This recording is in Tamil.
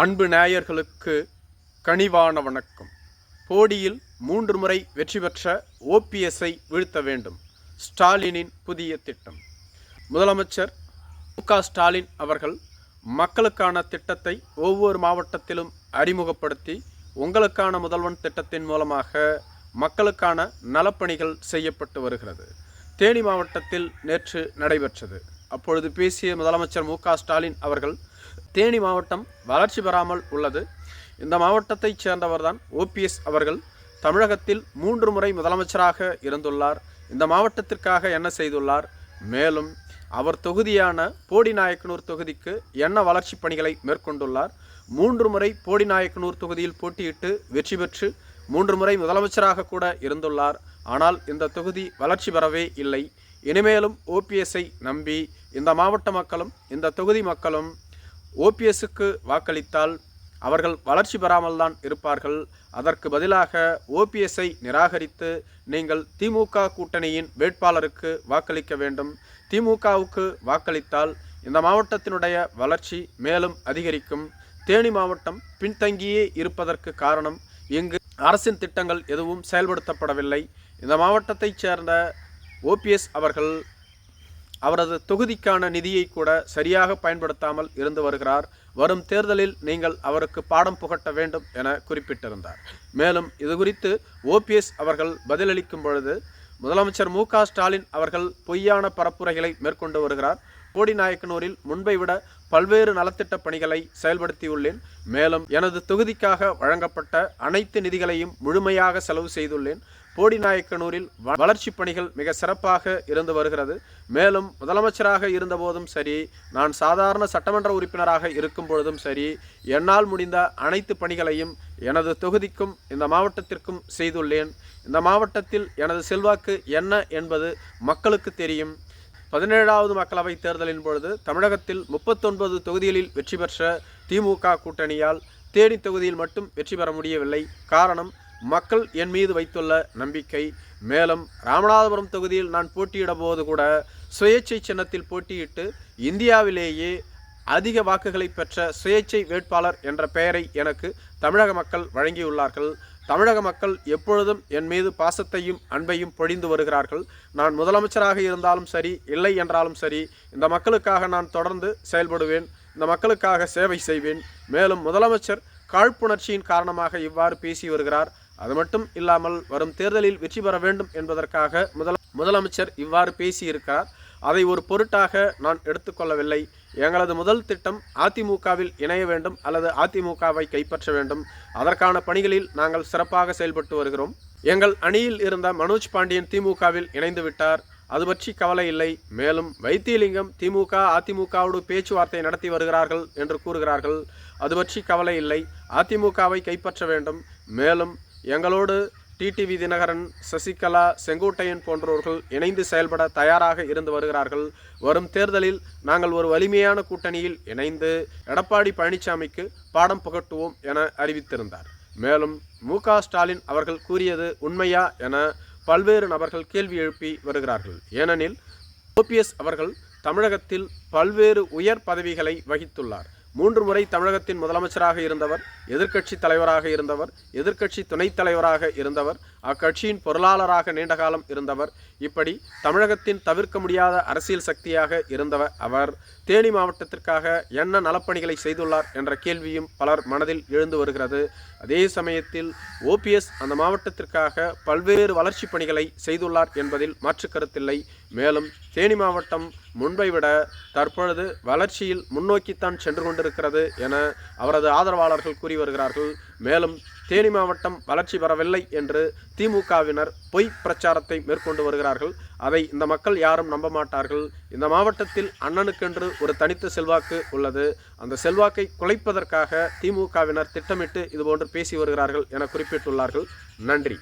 அன்பு நேயர்களுக்கு கனிவான வணக்கம். போடியில் மூன்று முறை வெற்றி பெற்ற ஓபிஎஸ்ஐ வீழ்த்த வேண்டும். ஸ்டாலினின் புதிய திட்டம். முதலமைச்சர் மு ஸ்டாலின் அவர்கள் மக்களுக்கான திட்டத்தை ஒவ்வொரு மாவட்டத்திலும் அறிமுகப்படுத்தி உங்களுக்கான முதல்வன் திட்டத்தின் மூலமாக மக்களுக்கான நலப்பணிகள் செய்யப்பட்டு வருகிறது. தேனி மாவட்டத்தில் நேற்று நடைபெற்றது. அப்பொழுது பேசிய முதலமைச்சர் மு ஸ்டாலின் அவர்கள் தேனி மாவட்டம் வளர்ச்சி பெறாமல் உள்ளது. இந்த மாவட்டத்தைச் சேர்ந்தவர்தான் ஓபிஎஸ் அவர்கள். தமிழகத்தில் மூன்று முறை முதலமைச்சராக இருந்துள்ளார். இந்த மாவட்டத்திற்காக என்ன செய்துள்ளார்? மேலும் அவர் தொகுதியான போடிநாயக்கனூர் தொகுதிக்கு என்ன வளர்ச்சிப் பணிகளை மேற்கொண்டுள்ளார்? மூன்று முறை போடிநாயக்கனூர் தொகுதியில் போட்டியிட்டு வெற்றி பெற்று மூன்று முறை முதலமைச்சராக கூட இருந்துள்ளார். ஆனால் இந்த தொகுதி வளர்ச்சி பெறவே இல்லை. இனிமேலும் ஓபிஎஸ்ஐ நம்பி இந்த மாவட்ட மக்களும் இந்த தொகுதி மக்களும் ஓபிஎஸ்ஸுக்கு வாக்களித்தால் அவர்கள் வளர்ச்சி பெறாமல் தான் இருப்பார்கள். அதற்கு பதிலாக ஓபிஎஸ்ஐ நிராகரித்து நீங்கள் திமுக கூட்டணியின் வேட்பாளருக்கு வாக்களிக்க வேண்டும். திமுகவுக்கு வாக்களித்தால் இந்த மாவட்டத்தினுடைய வளர்ச்சி மேலும் அதிகரிக்கும். தேனி மாவட்டம் பின்தங்கியே இருப்பதற்கு காரணம் இங்கு அரசின் திட்டங்கள் எதுவும் செயல்படுத்தப்படவில்லை. இந்த மாவட்டத்தைச் சேர்ந்த ஓபிஎஸ் அவர்கள் அவரது தொகுதிக்கான நிதியை கூட சரியாக பயன்படுத்தாமல் இருந்து வருகிறார். வரும் தேர்தலில் நீங்கள் அவருக்கு பாடம் புகட்ட வேண்டும் என குறிப்பிட்டிருந்தார். மேலும் இதுகுறித்து ஓபிஎஸ் அவர்கள் பதிலளிக்கும் பொழுது முதலமைச்சர் மு க ஸ்டாலின் அவர்கள் பொய்யான பரப்புரைகளை மேற்கொண்டு வருகிறார். போடிநாயக்கனூரில் முன்பை விட பல்வேறு நலத்திட்ட பணிகளை செயல்படுத்தியுள்ளேன். மேலும் எனது தொகுதிக்காக வழங்கப்பட்ட அனைத்து நிதிகளையும் முழுமையாக செலவு செய்துள்ளேன். போடிநாயக்கனூரில் வ- வளர்ச்சிப் பணிகள் மிக சிறப்பாக இருந்து வருகிறது. மேலும் முதலமைச்சராக இருந்தபோதும் சரி நான் சாதாரண சட்டமன்ற உறுப்பினராக இருக்கும் பொழுதும் சரி என்னால் முடிந்த அனைத்து பணிகளையும் எனது தொகுதிக்கும் இந்த மாவட்டத்திற்கும் செய்துள்ளேன். இந்த மாவட்டத்தில் எனது செல்வாக்கு என்ன என்பது மக்களுக்கு தெரியும். பதினேழாவது மக்களவைத் தேர்தலின் பொழுது தமிழகத்தில் முப்பத்தொன்பது தொகுதிகளில் வெற்றி பெற்ற திமுக கூட்டணியால் தேனி தொகுதியில் மட்டும் வெற்றி பெற முடியவில்லை. காரணம் மக்கள் என் மீது வைத்துள்ள நம்பிக்கை. மேலும் ராமநாதபுரம் தொகுதியில் நான் போட்டியிட போது கூட சுயேட்சை சின்னத்தில் போட்டியிட்டு இந்தியாவிலேயே அதிக வாக்குகளை பெற்ற சுயேட்சை வேட்பாளர் என்ற பெயரை எனக்கு தமிழக மக்கள் வழங்கியுள்ளார்கள். தமிழக மக்கள் எப்பொழுதும் என் மீது பாசத்தையும் அன்பையும் பொழிந்து வருகிறார்கள். நான் முதலமைச்சராக இருந்தாலும் சரி இல்லை என்றாலும் சரி இந்த மக்களுக்காக நான் தொடர்ந்து செயல்படுவேன் இந்த மக்களுக்காக சேவை செய்வேன். மேலும் முதலமைச்சர் காழ்ப்புணர்ச்சியின் காரணமாக இவ்வாறு பேசி வருகிறார். அது மட்டும் இல்லாமல் வரும் தேர்தலில் வெற்றி பெற வேண்டும் என்பதற்காக முதல முதலமைச்சர் இவ்வாறு பேசியிருக்கிறார் அதை ஒரு பொருட்டாக நான் எடுத்துக்கொள்ளவில்லை. எங்களது முதல் திட்டம் அதிமுகவில் இணைய வேண்டும் அல்லது அதிமுகவை கைப்பற்ற வேண்டும். அதற்கான பணிகளில் நாங்கள் சிறப்பாக செயல்பட்டு வருகிறோம். எங்கள் அணியில் இருந்த மனோஜ் பாண்டியன் திமுகவில் இணைந்து விட்டார். அது பற்றி கவலை இல்லை. மேலும் வைத்தியலிங்கம் திமுக அதிமுகவோடு பேச்சுவார்த்தை நடத்தி வருகிறார்கள் என்று கூறுகிறார்கள். அது பற்றி கவலை இல்லை. அதிமுகவை கைப்பற்ற வேண்டும். மேலும் எங்களோடு டிடிவி தினகரன் சசிகலா செங்கோட்டையன் போன்றவர்கள் இணைந்து செயல்பட தயாராக இருந்து வருகிறார்கள். வரும் தேர்தலில் நாங்கள் ஒரு வலிமையான கூட்டணியில் இணைந்து எடப்பாடி பழனிசாமிக்கு பாடம் புகட்டுவோம் என அறிவித்திருந்தார். மேலும் மு ஸ்டாலின் அவர்கள் கூறியது உண்மையா என பல்வேறு நபர்கள் கேள்வி எழுப்பி வருகிறார்கள். ஏனெனில் ஓபிஎஸ் அவர்கள் தமிழகத்தில் பல்வேறு உயர் பதவிகளை வகித்துள்ளார். மூன்று முறை தமிழகத்தின் முதலமைச்சராக இருந்தவர் எதிர்க்கட்சி தலைவராக இருந்தவர் எதிர்க்கட்சி துணைத் தலைவராக இருந்தவர் அக்கட்சியின் பொருளாளராக நீண்ட காலம் இருந்தவர் இப்படி தமிழகத்தின் தவிர்க்க முடியாத அரசியல் சக்தியாக இருந்தவர் அவர் தேனி மாவட்டத்திற்காக என்ன நலப்பணிகளை செய்துள்ளார் என்ற கேள்வியும் பலர் மனதில் எழுந்து வருகிறது. அதே சமயத்தில் ஓபிஎஸ் அந்த மாவட்டத்திற்காக பல்வேறு வளர்ச்சிப் பணிகளை செய்துள்ளார் என்பதில் மாற்று கருத்தில்லை. மேலும் தேனி மாவட்டம் முன்பை விட தற்பொழுது வளர்ச்சியில் முன்னோக்கித்தான் சென்று கொண்டிருக்கிறது என அவரது ஆதரவாளர்கள் கூறி வருகிறார்கள். மேலும் தேனி மாவட்டம் வளர்ச்சி பெறவில்லை என்று திமுகவினர் பொய் பிரச்சாரத்தை மேற்கொண்டு வருகிறார்கள். அதை இந்த மக்கள் யாரும் நம்ப மாட்டார்கள். இந்த மாவட்டத்தில் அண்ணனுக்கென்று ஒரு தனித்த செல்வாக்கு உள்ளது. அந்த செல்வாக்கை குலைப்பதற்காக திமுகவினர் திட்டமிட்டு இதுபோன்று பேசி வருகிறார்கள் என குறிப்பிட்டுள்ளார்கள். நன்றி.